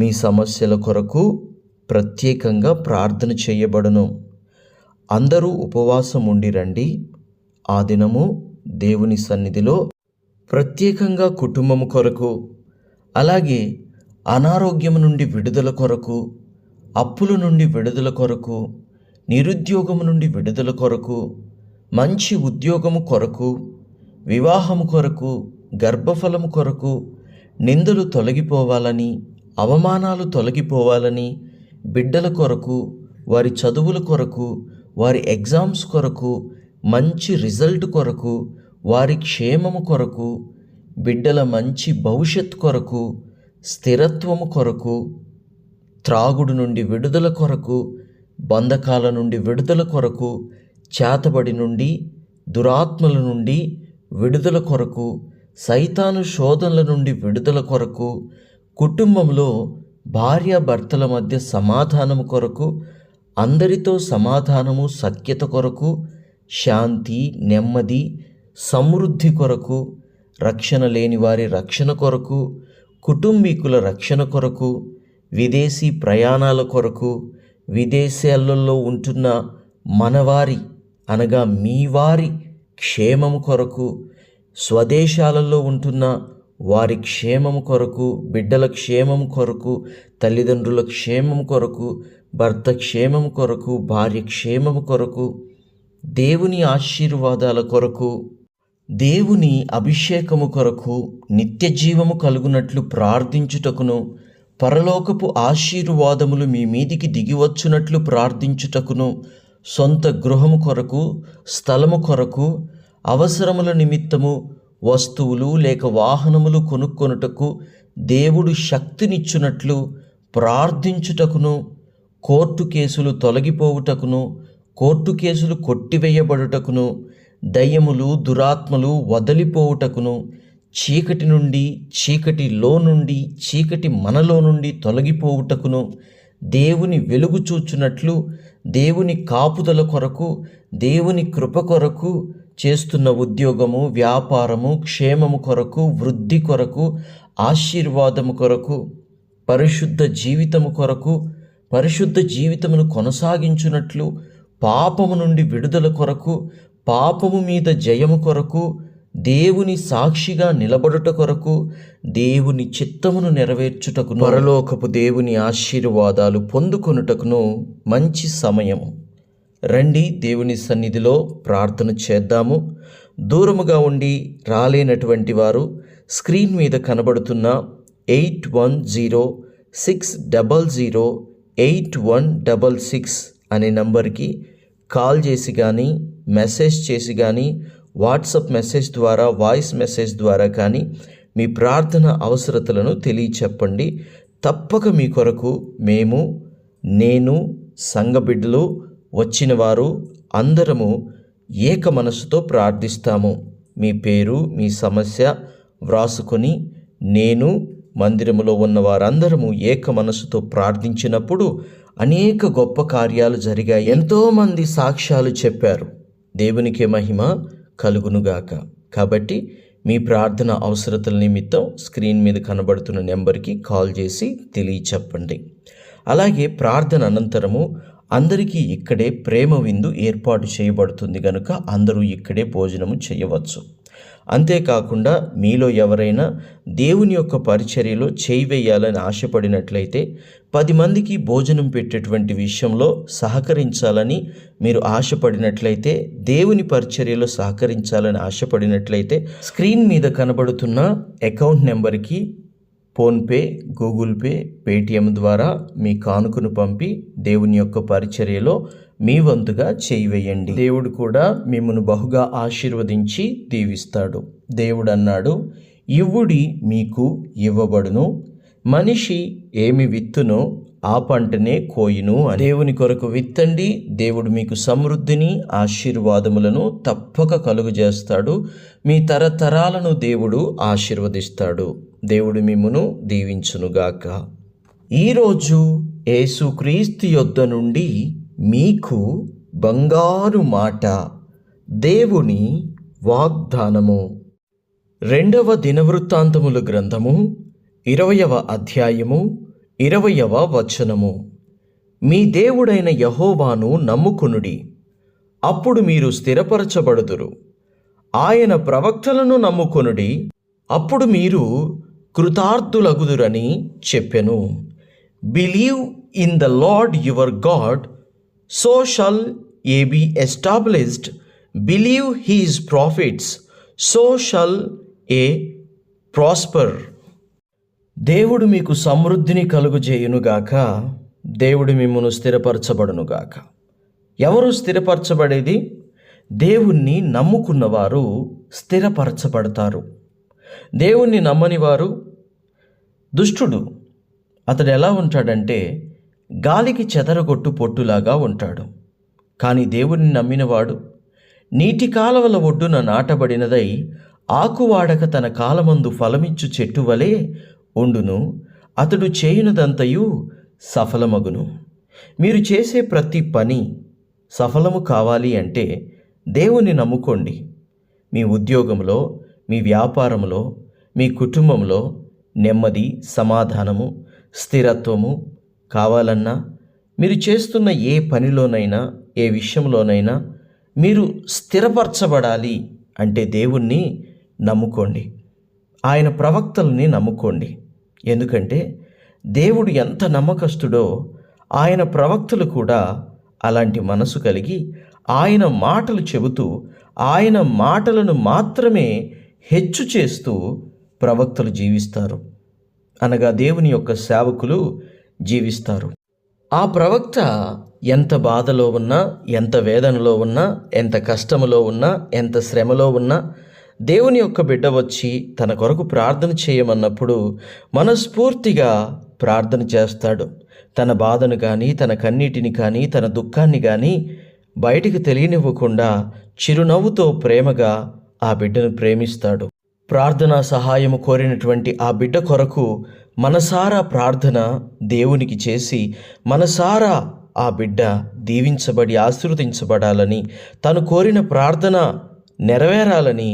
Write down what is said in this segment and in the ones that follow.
మీ సమస్యల కొరకు ప్రత్యేకంగా ప్రార్థన చేయబడును. అందరూ ఉపవాసం ఉండి రండి. ఆ దినము దేవుని సన్నిధిలో ప్రత్యేకంగా కుటుంబం కొరకు అలాగే అనారోగ్యం నుండి విడుదల కొరకు అప్పుల నుండి విడుదల కొరకు నిరుద్యోగము నుండి విడుదల కొరకు మంచి ఉద్యోగము కొరకు వివాహము కొరకు గర్భఫలము కొరకు నిందలు తొలగిపోవాలని అవమానాలు తొలగిపోవాలని బిడ్డల కొరకు వారి చదువుల కొరకు వారి ఎగ్జామ్స్ కొరకు మంచి రిజల్ట్ కొరకు వారి క్షేమము కొరకు బిడ్డల మంచి భవిష్యత్ కొరకు స్థిరత్వము కొరకు త్రాగుడు నుండి విడుదల కొరకు బంధకాల నుండి విడుదల కొరకు చేతబడి నుండి దురాత్మల నుండి విడుదల కొరకు సైతాను శోధనల నుండి విడుదల కొరకు కుటుంబంలో భార్యాభర్తల మధ్య సమాధానము కొరకు అందరితో సమాధానము సఖ్యత కొరకు శాంతి నెమ్మది సమృద్ధి కొరకు రక్షణ లేని వారి రక్షణ కొరకు కుటుంబీకుల రక్షణ కొరకు విదేశీ ప్రయాణాల కొరకు విదేశాలలో ఉంటున్న మనవారి అనగా మీ వారి క్షేమము కొరకు స్వదేశాలలో ఉంటున్న వారి క్షేమము కొరకు బిడ్డల క్షేమం కొరకు తల్లిదండ్రుల క్షేమం కొరకు భర్త క్షేమం కొరకు భార్య క్షేమము కొరకు దేవుని ఆశీర్వాదాల కొరకు దేవుని అభిషేకము కొరకు నిత్య జీవము కలుగునట్లు ప్రార్థించుటకును పరలోకపు ఆశీర్వాదములు మీ మీదికి దిగివచ్చునట్లు ప్రార్థించుటకును సొంత గృహము కొరకు స్థలము కొరకు అవసరముల నిమిత్తము వస్తువులు లేక వాహనములు కొనుక్కొనుటకు దేవుడు శక్తినిచ్చునట్లు ప్రార్థించుటకును కోర్టు కేసులు తొలగిపోవుటకును కోర్టు కేసులు కొట్టివేయబడుటకును దయ్యములు దురాత్మలు వదలిపోవుటకును చీకటి నుండి చీకటిలో నుండి చీకటి మనలో నుండి తొలగిపోవుటకును దేవుని వెలుగు చూచున్నట్లు దేవుని కాపుదల కొరకు దేవుని కృప కొరకు చేస్తున్న ఉద్యోగము వ్యాపారము క్షేమము కొరకు వృద్ధి కొరకు ఆశీర్వాదము కొరకు పరిశుద్ధ జీవితము కొరకు పరిశుద్ధ జీవితమును కొనసాగించున్నట్లు పాపము నుండి విడుదల కొరకు పాపము మీద జయము కొరకు దేవుని సాక్షిగా నిలబడుట కొరకు దేవుని చిత్తమును నెరవేర్చుటకును పరలోకపు దేవుని ఆశీర్వాదాలు పొందుకొనుటకును మంచి సమయము. రండి దేవుని సన్నిధిలో ప్రార్థన చేద్దాము. దూరముగా ఉండి రాలేనటువంటి వారు స్క్రీన్ మీద కనబడుతున్న eight one zero six double zero eight one double six అనే నంబర్కి కాల్ చేసి కానీ మెసేజ్ చేసి కానీ వాట్సప్ మెసేజ్ ద్వారా వాయిస్ మెసేజ్ ద్వారా కానీ మీ ప్రార్థన అవసరతలను తెలియచెప్పండి. తప్పక మీ కొరకు మేము నేను సంఘ బిడ్డలు వచ్చిన వారు అందరము ఏక మనసుతో ప్రార్థిస్తాము. మీ పేరు మీ సమస్య వ్రాసుకొని నేను మందిరములో ఉన్న వారందరము ఏక మనసుతో ప్రార్థించినప్పుడు అనేక గొప్ప కార్యాలు జరిగాయి. ఎంతోమంది సాక్ష్యాలు చెప్పారు. దేవునికే మహిమ కలుగునుగాక. కాబట్టి మీ ప్రార్థన అవసరతల నిమిత్తం స్క్రీన్ మీద కనబడుతున్న నెంబర్కి కాల్ చేసి తెలియచెప్పండి. అలాగే ప్రార్థన అనంతరము అందరికీ ఇక్కడే ప్రేమ విందు ఏర్పాటు చేయబడుతుంది కనుక అందరూ ఇక్కడే భోజనము చేయవచ్చు. అంతేకాకుండా మీలో ఎవరైనా దేవుని యొక్క పరిచర్యలో చేయి వేయాలని ఆశపడినట్లయితే పది మందికి భోజనం పెట్టేటువంటి విషయంలో సహకరించాలని మీరు ఆశపడినట్లయితే దేవుని పరిచర్యలో సహకరించాలని ఆశపడినట్లయితే స్క్రీన్ మీద కనబడుతున్న అకౌంట్ నెంబర్కి ఫోన్పే గూగుల్ పే పేటిఎం ద్వారా మీ కానుకను పంపి దేవుని యొక్క పరిచర్యలో మీ వంతుగా చేయివేయండి. దేవుడు కూడా మిమ్మను బహుగా ఆశీర్వదించి దీవిస్తాడు. దేవుడు అన్నాడు ఇవ్వుడి మీకు ఇవ్వబడును. మనిషి ఏమి విత్తునో ఆ పంటనే కోయును దేవుని కొరకు విత్తండి. దేవుడు మీకు సమృద్ధిని ఆశీర్వాదములను తప్పక కలుగజేస్తాడు. మీ తరతరాలను దేవుడు ఆశీర్వదిస్తాడు. దేవుడు మిమ్మును దీవించునుగాక. ఈరోజు యేసుక్రీస్తు యొద్ద నుండి మీకు బంగారు మాట దేవుని వాగ్దానము. రెండవ దినవృత్తాంతముల గ్రంథము ఇరవయవ అధ్యాయము ఇరవయవ వచనము. మీ దేవుడైన యహోవాను నమ్ముకునుడి. అప్పుడు మీరు స్థిరపరచబడుదురు. ఆయన ప్రవక్తలను నమ్ముకొనుడి. అప్పుడు మీరు కృతార్థులగుదురని చెప్పెను. Believe in the Lord your God so shall ye be established believe his prophets so shall ye prosper దేవుడు మీకు సమృద్ధిని కలుగుజేయునుగాక దేవుడు మిమ్మను స్థిరపరచబడునుగాక. ఎవరు స్థిరపరచబడేది? దేవుణ్ణి నమ్ముకున్నవారు స్థిరపరచబడతారు. దేవుణ్ణి నమ్మని వారు దుష్టుడు. అతడు ఎలా ఉంటాడంటే గాలికి చెదరగొట్టు పొట్టులాగా ఉంటాడు. కానీ దేవుణ్ణి నమ్మినవాడు నీటి కాలవల ఒడ్డున నాటబడినదై ఆకువాడక తన కాలమందు ఫలమిచ్చు చెట్టు వలె ఉండును. అతడు చేయునదంతయు సఫలమగును. మీరు చేసే ప్రతి పని సఫలము కావాలి అంటే దేవుని నమ్ముకోండి. మీ ఉద్యోగంలో మీ వ్యాపారంలో మీ కుటుంబంలో నెమ్మది సమాధానము స్థిరత్వము కావాలన్నా మీరు చేస్తున్న ఏ పనిలోనైనా ఏ విషయంలోనైనా మీరు స్థిరపరచబడాలి అంటే దేవుణ్ణి నమ్ముకోండి. ఆయన ప్రవక్తల్ని నమ్ముకోండి. ఎందుకంటే దేవుడు ఎంత నమ్మకస్తుడో ఆయన ప్రవక్తలు కూడా అలాంటి మనసు కలిగి ఆయన మాటలు చెబుతూ ఆయన మాటలను మాత్రమే హెచ్చు చేస్తూ ప్రవక్తలు జీవిస్తారు. అనగా దేవుని యొక్క సేవకులు జీవిస్తారు. ఆ ప్రవక్త ఎంత బాధలో ఉన్నా ఎంత వేదనలో ఉన్నా ఎంత కష్టములో ఉన్నా ఎంత శ్రమలో ఉన్నా దేవుని యొక్క బిడ్డ వచ్చి తన కొరకు ప్రార్థన చేయమన్నప్పుడు మనస్ఫూర్తిగా ప్రార్థన చేస్తాడు. తన బాధను కానీ తన కన్నీటిని కానీ తన దుఃఖాన్ని కానీ బయటికి తెలియనివ్వకుండా చిరునవ్వుతో ప్రేమగా ఆ బిడ్డను ప్రేమిస్తాడు. ప్రార్థన సహాయము కోరినటువంటి ఆ బిడ్డ కొరకు మనసారా ప్రార్థన దేవునికి చేసి మనసారా ఆ బిడ్డ దీవించబడి ఆశీర్వదించబడాలని తను కోరిన ప్రార్థన నెరవేరాలని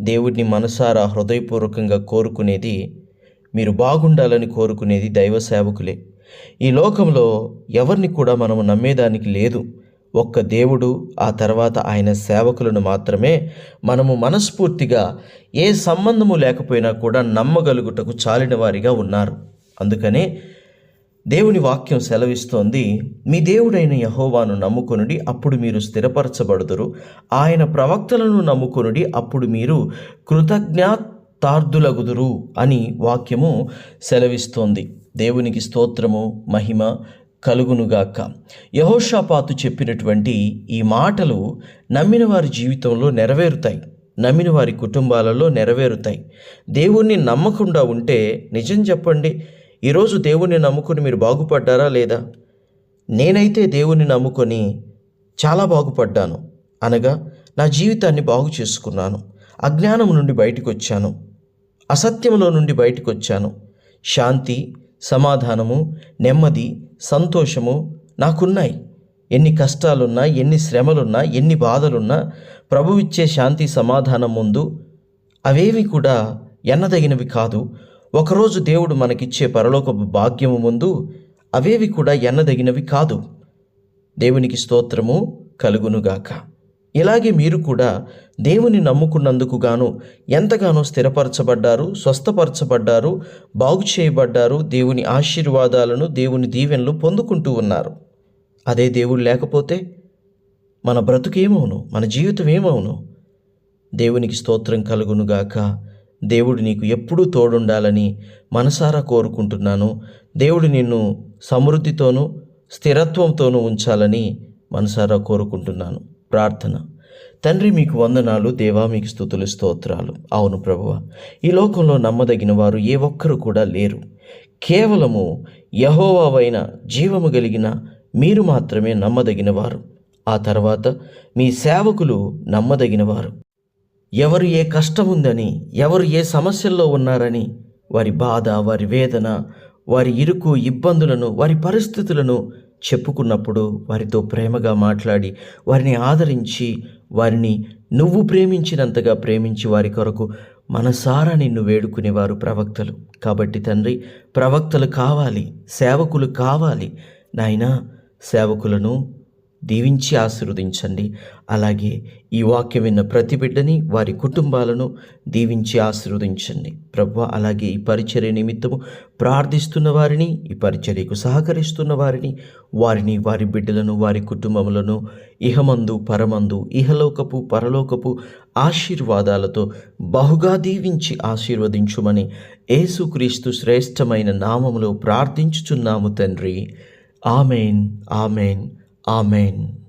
దేవుడిని మనసారా హృదయపూర్వకంగా కోరుకునేది మీరు బాగుండాలని కోరుకునేది దైవ సేవకులే. ఈ లోకంలో ఎవరిని కూడా మనము నమ్మేదానికి లేదు. ఒక్క దేవుడు ఆ తర్వాత ఆయన సేవకులను మాత్రమే మనము మనస్ఫూర్తిగా ఏ సంబంధము లేకపోయినా కూడా నమ్మగలుగుటకు చాలిన వారిగా ఉన్నారు. అందుకనే దేవుని వాక్యం సెలవిస్తోంది మీ దేవుడైన యహోవాను నమ్ముకొనుడి అప్పుడు మీరు స్థిరపరచబడుదురు. ఆయన ప్రవక్తలను నమ్ముకొనుడి అప్పుడు మీరు కృతజ్ఞాతార్థులగుదురు అని వాక్యము సెలవిస్తోంది. దేవునికి స్తోత్రము మహిమ కలుగునుగాక. యహోషాపాతు చెప్పినటువంటి ఈ మాటలు నమ్మిన వారి జీవితంలో నెరవేరుతాయి. నమ్మిన వారి కుటుంబాలలో నెరవేరుతాయి. దేవుణ్ణి నమ్మకుండా ఉంటే నిజం చెప్పండి ఈరోజు దేవుణ్ణి నమ్ముకుని మీరు బాగుపడ్డారా లేదా? నేనైతే దేవుణ్ణి నమ్ముకొని చాలా బాగుపడ్డాను. అనగా నా జీవితాన్ని బాగు చేసుకున్నాను. అజ్ఞానం నుండి బయటకు వచ్చాను అసత్యంలో నుండి బయటకు వచ్చాను శాంతి సమాధానము నెమ్మది సంతోషము నాకున్నాయి. ఎన్ని కష్టాలున్నా ఎన్ని శ్రమలున్నా ఎన్ని బాధలున్నా ప్రభువిచ్చే శాంతి సమాధానం ముందు అవేవి కూడా ఎన్నదగినవి కాదు. ఒకరోజు దేవుడు మనకిచ్చే పరలోక భాగ్యము ముందు అవేవి కూడా ఎన్నదగినవి కాదు. దేవునికి స్తోత్రము కలుగునుగాక. ఇలాగే మీరు కూడా దేవుని నమ్ముకున్నందుకు గాను ఎంతగానో స్థిరపరచబడ్డారు స్వస్థపరచబడ్డారు బాగు చేయబడ్డారు దేవుని ఆశీర్వాదాలను దేవుని దీవెనలు పొందుకుంటూ ఉన్నారు. అదే దేవుడు లేకపోతే మన బ్రతుకేమవును? మన జీవితం ఏమవును దేవునికి స్తోత్రం కలుగునుగాక దేవుడు నీకు ఎప్పుడూ తోడుండాలని మనసారా కోరుకుంటున్నాను. దేవుడు నిన్ను సమృద్ధితోనూ స్థిరత్వంతోనూ ఉంచాలని మనసారా కోరుకుంటున్నాను. ప్రార్థన. తండ్రి మీకు వందనాలు దేవా మీకు స్థుతులు స్తోత్రాలు. అవును ప్రభువ ఈ లోకంలో నమ్మదగిన వారు ఏ ఒక్కరు కూడా లేరు. కేవలము యహోవావైన జీవము కలిగిన మీరు మాత్రమే నమ్మదగినవారు. ఆ తర్వాత మీ సేవకులు నమ్మదగినవారు. ఎవరు ఏ కష్టం ఉందని ఎవరు ఏ సమస్యల్లో ఉన్నారని వారి బాధ వారి వేదన వారి ఇరుకు ఇబ్బందులను వారి పరిస్థితులను చెప్పుకున్నప్పుడు వారితో ప్రేమగా మాట్లాడి వారిని ఆదరించి వారిని నువ్వు ప్రేమించినంతగా ప్రేమించి వారి కొరకు మనసారా నిన్ను వేడుకునేవారు ప్రవక్తలు. కాబట్టి తండ్రి ప్రవక్తలు కావాలి సేవకులు కావాలి. నాయనా సేవకులను దీవించి ఆశీర్వదించండి. అలాగే ఈ వాక్యం విన్న ప్రతి బిడ్డని వారి కుటుంబాలను దీవించి ఆశీర్వదించండి. ప్రభు అలాగే ఈ పరిచర్య నిమిత్తము ప్రార్థిస్తున్న వారిని ఈ పరిచర్యకు సహకరిస్తున్న వారిని వారిని వారి బిడ్డలను వారి కుటుంబములను ఇహమందు పరమందు ఇహలోకపు పరలోకపు ఆశీర్వాదాలతో బహుగా దీవించి ఆశీర్వదించుమని యేసుక్రీస్తు శ్రేష్టమైన నామములో ప్రార్థించుచున్నాము తండ్రి. Amen amen. Amen.